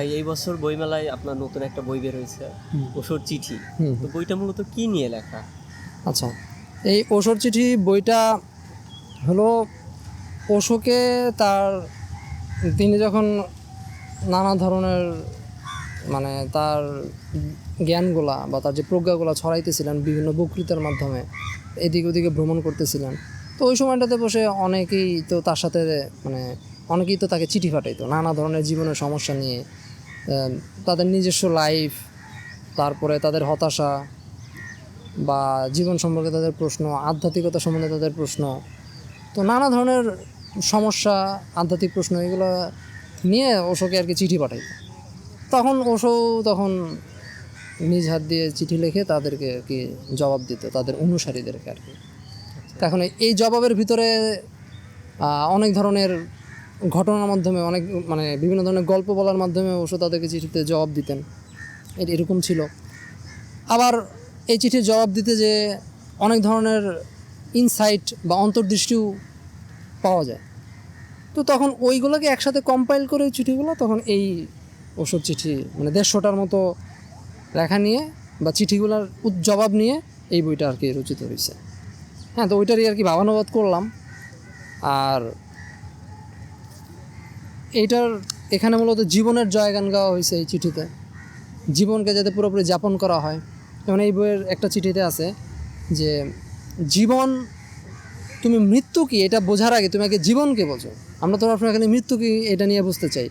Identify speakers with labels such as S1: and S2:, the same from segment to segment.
S1: ভাই এই বছর বইমেলায় আপনার নতুন একটা বই বের হয়েছে। ওষুধ চিঠি। তো বইটা মূলত কি নিয়ে লেখা?
S2: আচ্ছা এই ওষুধ চিঠি বইটা হলো ওশোকে তার তিনি যখন নানা ধরনের মানে তার জ্ঞানগুলা বা তার যে প্রজ্ঞাগুলা ছড়াইতেছিলেন বিভিন্ন বক্তৃতার মাধ্যমে এদিক ওদিকে ভ্রমণ করতেছিলেন তো ওই সময়টাতে বসে অনেকেই তো তার সাথে মানে অনেকেই তো তাকে চিঠি পাঠাইতো নানা ধরনের জীবনের সমস্যা নিয়ে। তাদের নিজস্ব লাইফ তারপরে তাদের হতাশা বা জীবন সম্পর্কে তাদের প্রশ্ন আধ্যাত্মিকতা সম্বন্ধে তাদের প্রশ্ন। তো নানা ধরনের সমস্যা আধ্যাত্মিক প্রশ্ন এগুলো নিয়ে ওশোকে আর কি চিঠি পাঠাই। তখন ওশো তখন নিজ হাত দিয়ে চিঠি লিখে তাদেরকে আর কি জবাব দিত তাদের অনুসারীদেরকে আর কি। তো এখন এই জবাবের ভিতরে অনেক ধরনের ঘটনার মাধ্যমে অনেক মানে বিভিন্ন ধরনের গল্প বলার মাধ্যমে ওশো তাদেরকে চিঠিতে জবাব দিতেন। এরকম ছিল। আবার এই চিঠির জবাব দিতে যে অনেক ধরনের ইনসাইট বা অন্তর্দৃষ্টিও পাওয়া যায়। তো তখন ওইগুলোকে একসাথে কম্পাইল করে ওই চিঠিগুলো তখন এই ওষুধ চিঠি মানে দেড়শোটার মতো লেখা নিয়ে বা চিঠিগুলোর জবাব নিয়ে এই বইটা আর কি রচিত হয়েছে। হ্যাঁ তো ওইটারই আর কি ভাবানুবাদ করলাম। আর এইটার এখানে মূলত জীবনের জয়গান গাওয়া হয়েছে এই চিঠিতে। জীবনকে যাতে পুরোপুরি যাপন করা হয়। যেমন এই বইয়ের একটা চিঠিতে আছে যে, জীবন, তুমি মৃত্যু কি? এটা বোঝার আগে তুমি আগে জীবনকে বোঝো। আমরা তো এখানে মৃত্যু কি এটা নিয়ে বুঝতে চাই।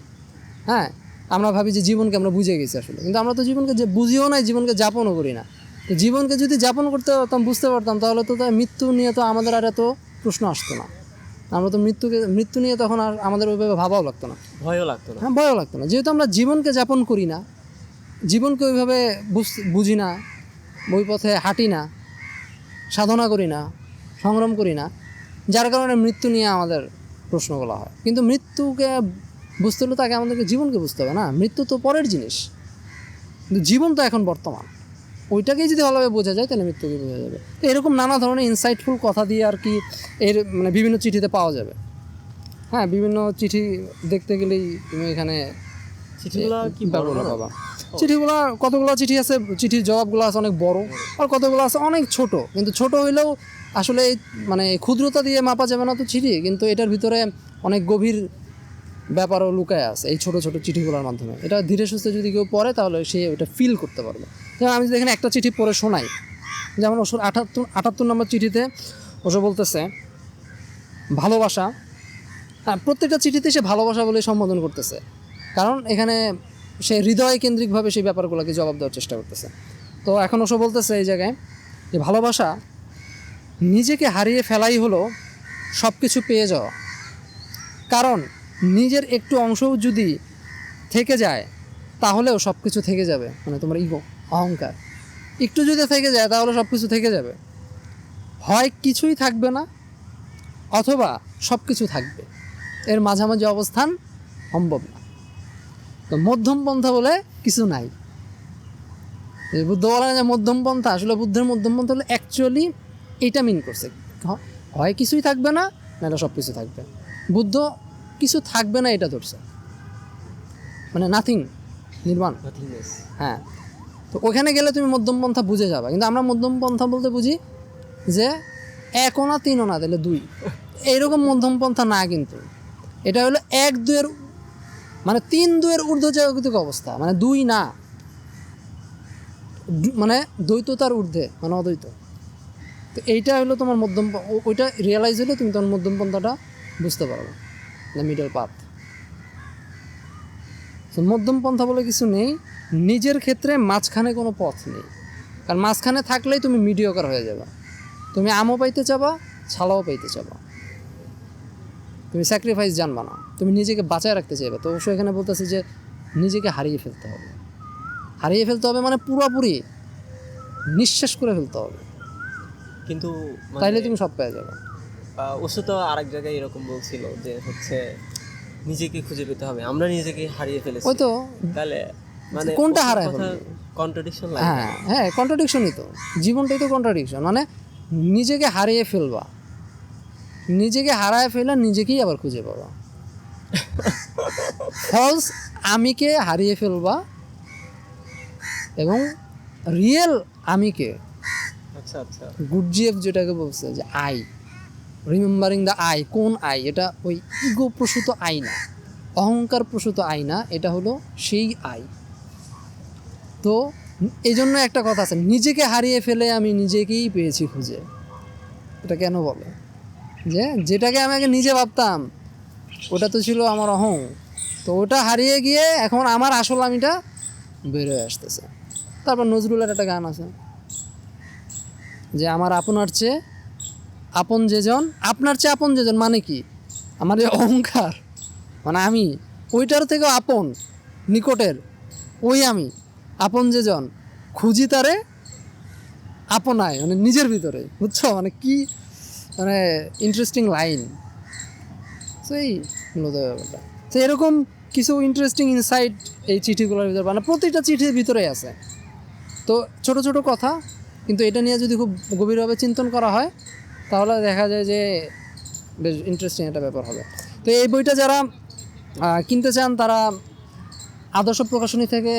S2: হ্যাঁ? আমরা ভাবি যে জীবনকে আমরা বুঝে গেছি আসলে। কিন্তু আমরা তো জীবনকে যে বুঝিও নাই, জীবনকে যাপনও করি না। তো জীবনকে যদি যাপন করতে পারতাম, বুঝতে পারতাম, তাহলে তো মৃত্যু নিয়ে তো আমাদের আর এত প্রশ্ন আসতো না। আমরা তো মৃত্যুকে মৃত্যু নিয়ে তখন আর আমাদের ওইভাবে ভাবাও লাগতো না।
S1: ভয়ও লাগতো না।
S2: হ্যাঁ ভয়ও লাগতো না। যেহেতু আমরা জীবনকে যাপন করি না জীবনকে ওইভাবে বুঝ- বুঝি না বই পথে হাঁটি না সাধনা করি না সংগ্রাম করি না যার কারণে মৃত্যু নিয়ে আমাদের প্রশ্নগুলো হয়। কিন্তু মৃত্যুকে বুঝতে হলে তাকে আমাদেরকে জীবনকে বুঝতে হবে না। মৃত্যু তো পরের জিনিস। কিন্তু জীবন তো এখন বর্তমান। ওইটাকেই যদি ভালোভাবে বোঝা যায় তাহলে মৃত্যুকে বোঝা যাবে। তো এরকম নানা ধরনের ইনসাইটফুল কথা দিয়ে আর কি এর মানে বিভিন্ন চিঠিতে পাওয়া যাবে। হ্যাঁ বিভিন্ন চিঠি দেখতে গেলেই তুমি এখানে
S1: চিঠিগুলো কি বড়?
S2: পাবা। চিঠিগুলো কতগুলো চিঠি আছে চিঠির জবাবগুলো আছে অনেক বড় আর কতগুলো আছে অনেক ছোট। কিন্তু ছোট হইলেও আসলে মানে ক্ষুদ্রতা দিয়ে মাপা যাবে না তো চিঠি কিন্তু এটার ভিতরে অনেক গভীর ব্যাপারও লুকায় আছে এই ছোট ছোট চিঠিগুলোর মাধ্যমে। এটা ধীরে সুস্থে যদি কেউ পড়ে তাহলে সে ওটা ফিল করতে পারবে। যেমন আমি যদি একটা চিঠি পড়ে শোনাই, যেমন ওষুধ আটাত্তর আটাত্তর নম্বর চিঠিতে ওষুধ বলতেছে, ভালোবাসা হ্যাঁ প্রত্যেকটা চিঠিতে সে ভালোবাসা বলে সম্বোধন করতেছে। কারণ এখানে সে হৃদয় কেন্দ্রিকভাবে সেই ব্যাপারগুলোকে জবাব দেওয়ার চেষ্টা করতেছে। তো এখন ওসব বলতেছে এই জায়গায় যে ভালোবাসা নিজেকে হারিয়ে ফেলাই হলো সব কিছু পেয়ে যাওয়া। কারণ নিজের একটু অংশও যদি থেকে যায়, তাহলেও সব কিছু থেকে যাবে। মানে তোমার ইগো অহংকার। একটু যদি থেকে যায় তাহলে সব কিছু থেকে যাবে। হয় কিছুই থাকবে না অথবা সব কিছু থাকবে। এর মাঝামাঝি অবস্থান সম্ভব না। তো মধ্যম পন্থা বলে কিছু নাই। এই বুদ্ধ বলে যে মধ্যম পন্থা আসলে বুদ্ধের মধ্যম পন্থা হলো অ্যাকচুয়ালি এইটা মিন করছে। হয় কিছুই থাকবে না নাহলে সব কিছু থাকবে। বুদ্ধ কিছু থাকবে না এটা ধরছে। মানে নাথিং নির্মাণ। হ্যাঁ। তো ওখানে গেলে তুমি মধ্যম পন্থা বুঝে যাবে। কিন্তু আমরা মধ্যম পন্থা বলতে বুঝি যে এক না তিনও না, তাহলে দুই। এইরকম মধ্যম পন্থা না কিন্তু। এটা হলো এক দুয়ের মানে তিন দুয়ের ঊর্ধ্বজাগতিক অবস্থা মানে দুই না। মানে দ্বৈততার ঊর্ধ্বে মানে অদ্বৈত। তো এইটা হলো তোমার মধ্যম ওইটা রিয়েলাইজ হলে তুমি তোমার মধ্যম পন্থাটা বুঝতে পারবে। মিডল পাথ তো মধ্যম পন্থা বলে কিছু নেই। নিজের ক্ষেত্রে মাঝখানে কোনো পথ নেই। কারণ মাঝখানে থাকলেই তুমি মিডিয়কার হয়ে যাবে। তুমি আমও পাইতে চাবা ছালাও পাইতে চাবা। তুমি স্যাক্রিফাইস জানবা না। তুমি নিজেকে বাঁচায় রাখতে চাইবে। তো অবশ্যই এখানে বলতেছে যে নিজেকে হারিয়ে ফেলতে হবে। হারিয়ে ফেলতে হবে মানে পুরোপুরি নিঃশ্বাস করে ফেলতে হবে।
S1: কিন্তু মানে,
S2: তাইলে তুমি সব পেয়ে যাবে।
S1: ওষুধ তো আরেক জায়গায় এরকম বলছিল যে হচ্ছে নিজেকে খুঁজে পেতে হবে। আমরা নিজেকে হারিয়ে ফেলেছি।
S2: ওই তো।
S1: তাহলে মানে
S2: কোনটা হারায়
S1: কন্ট্রাডিকশন লাগে।
S2: হ্যাঁ হ্যাঁ কন্ট্রাডিকশনই তো। জীবনটাই তো কন্ট্রাডিকশন মানে নিজেকে হারিয়ে ফেলবা। নিজেকে হারায় ফেলে নিজেকেই আবার খুঁজে পাবা। ফলস আমিকে হারিয়ে ফেলবা এবং রিয়েল আমিকে।
S1: আচ্ছা আচ্ছা।
S2: গুডজিএফ যেটাকে বলছে যে আই রিমেম্বারিং দ্য আই কোন আই এটা ওই ইগো প্রসূত আই না। অহংকার প্রসূত আই না, এটা হলো সেই আই তো এই জন্য একটা কথা আছে, নিজেকে হারিয়ে ফেলে আমি নিজেকেই পেয়েছি খুঁজে। এটা কেন বলে? যে যেটাকে আমি আগে নিজে ভাবতাম, ওটা তো ছিল আমার অহং। তো ওটা হারিয়ে গিয়ে এখন আমার আসল আমিটা বেরোয় আসতেছে। তারপর নজরুলের একটা গান আছে, যে আমার আপনার চেয়ে আপন যেজন? আপনার চেয়ে আপন যেজন মানে কি? আমার যে অহংকার। মানে আমি। ওইটার থেকেও আপন, নিকটের। ওই আমি। আপন যেজন। খুঁজি তারে আপনায় মানে নিজের ভিতরে। বুঝছ? মানে কি? মানে ইন্টারেস্টিং লাইন সেই মূলত ব্যাপারটা। তো এরকম কিছু ইন্টারেস্টিং ইনসাইট এই চিঠিগুলোর ভিতরে মানে প্রতিটা চিঠির ভিতরে আছে। তো ছোট ছোট কথা, কিন্তু এটা নিয়ে যদি খুব গভীরভাবে চিন্তন করা হয় তাহলে দেখা যায় যে বেশ ইন্টারেস্টিং একটা ব্যাপার হবে। তো এই বইটা যারা কিনতে চান, তারা আদর্শ প্রকাশনী থেকে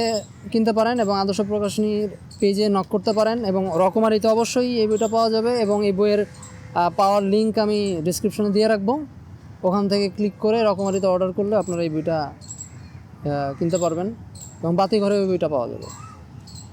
S2: কিনতে পারেন এবং আদর্শ প্রকাশনীর পেজে নক করতে পারেন এবং রকমারিতে অবশ্যই এই বইটা পাওয়া যাবে এবং এই বইয়ের পাওয়ার লিঙ্ক আমি ডিসক্রিপশনে দিয়ে রাখব। ওখান থেকে ক্লিক করে রকমারিতে অর্ডার করলে আপনারা এই বইটা কিনতে পারবেন এবং বাতি ঘরে ওই বইটা পাওয়া যাবে।